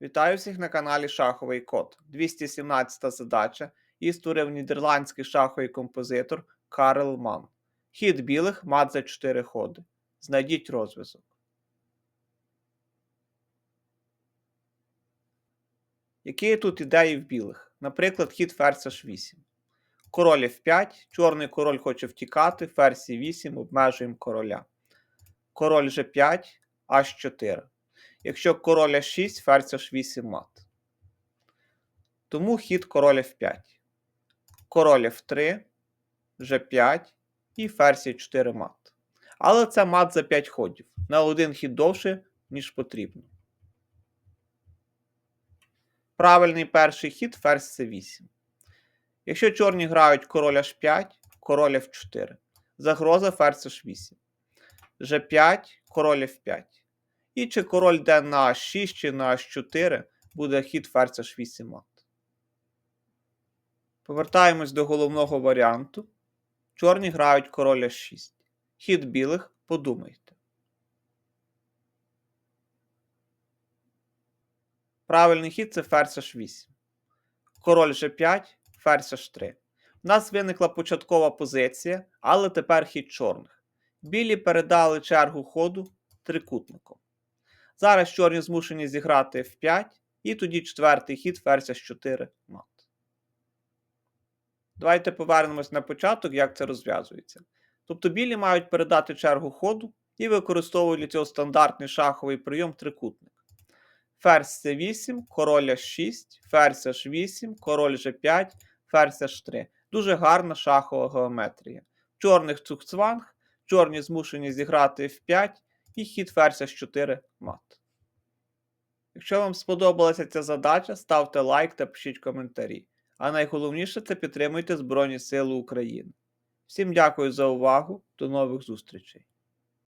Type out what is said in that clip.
Вітаю всіх на каналі Шаховий Код. 217 задача. Її створив нідерландський шаховий композитор Карл Ман. Хід білих мат за 4 ходи. Знайдіть розв'язок. Які тут ідеї в білих? Наприклад, хід ферзь h8. Король f5, чорний король хоче втікати, ферзь e8, обмежуємо короля. Король g5, h4. Якщо король h6, ферзь h8 мат. Тому хід король f5. Король f3, g5 і ферзь 4 мат. Але це мат за 5 ходів. На один хід довше, ніж потрібно. Правильний перший хід ферзь c8. Якщо чорні грають король h5, король f4. Загроза ферзь h8. g5, король f5. І чи король йде на h6 чи на h4, буде хід ферзь h8 мат. Повертаємось до головного варіанту. Чорні грають король h6. Хід білих подумайте. Правильний хід це ферзь h8. Король g5, ферзь h3. У нас виникла початкова позиція, але тепер хід чорних. Білі передали чергу ходу трикутником. Зараз чорні змушені зіграти f5, і тоді четвертий хід ферзь h4 мат. Давайте повернемось на початок, як це розв'язується. Тобто білі мають передати чергу ходу і використовують для цього стандартний шаховий прийом трикутник. Ферзь c8, король h6, ферзь h8, король g5, ферзь h3. Дуже гарна шахова геометрія. Чорних цухцванг, чорні змушені зіграти f5 і хід ферзь h4 мат. Якщо вам сподобалася ця задача, ставте лайк та пишіть коментарі. А найголовніше це підтримуйте Збройні Сили України. Всім дякую за увагу, до нових зустрічей!